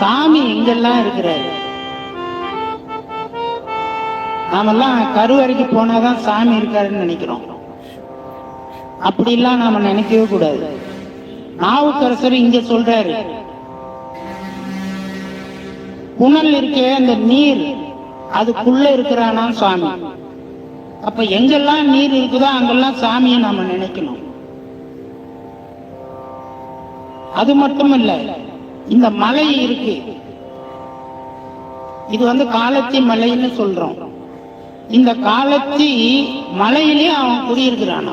சாமி எங்கெல்லாம் இருக்கிறாரு. நாமெல்லாம் கருவறைக்கு போனாதான் சாமி இருக்காருன்னு நினைக்கிறோம். அப்படிலாம் நாம நினைக்கவே கூடாது. நாவுக்கரசர் இங்க சொல்றாரு புனல் இருக்கே அந்த நீர் அதுக்குள்ள இருக்கிறானா சாமி. அப்ப எங்கெல்லாம் நீர் இருக்குதோ அங்கெல்லாம் சாமியை நாம நினைக்கணும். அது மட்டும் இல்ல இந்த மலை இருக்கு. இது வந்து காலத்தி மலைன்னு சொல்றோம். இந்த காலத்தி மலையிலே அவன் குடியிருக்கிறான்?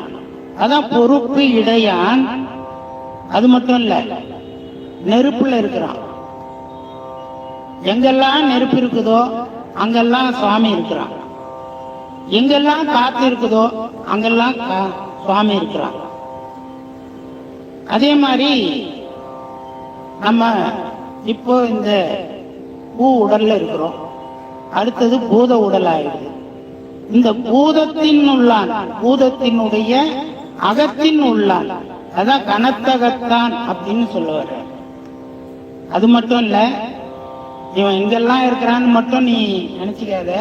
அதான் பொறுப்பு இடையான். அது மட்டும் இல்ல நெருப்புல இருக்கிறான். எங்கெல்லாம் நெருப்பு இருக்குதோ அங்கெல்லாம் சுவாமி இருக்கிறான். எங்கெல்லாம் காத்து இருக்குதோ அங்கெல்லாம் கா- சுவாமி இருக்கிறான். அதே மாதிரி நம்ம இப்போ இந்த பூ உடல்ல இருக்கிறோம். அடுத்தது பூத உடல் ஆயிடுது இந்த பூதத்தின் உள்ளான் பூதத்தினுடைய அகத்தின் உள்ளான் அதான் கனத்தகத்தான் அப்படின்னு சொல்லுவாரு. அது மட்டும் இல்ல இவன் எங்கெல்லாம் இருக்கிறான்னு மட்டும் நீ நினைச்சுக்காத.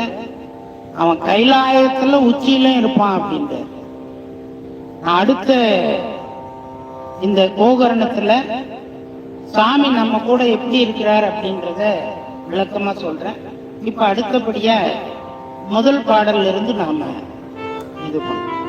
அவன் கைலாயத்துல உச்சியிலும் இருப்பான் அப்படின்ற நான் அடுத்த இந்த கோகரணத்துல சாமி நம்ம கூட எப்படி இருக்கிறார் அப்படின்றத விளக்கமா சொல்றேன். இப்ப அடுத்தபடியா முதல் பாடல்ல இருந்து நாம இது பண்ணோம்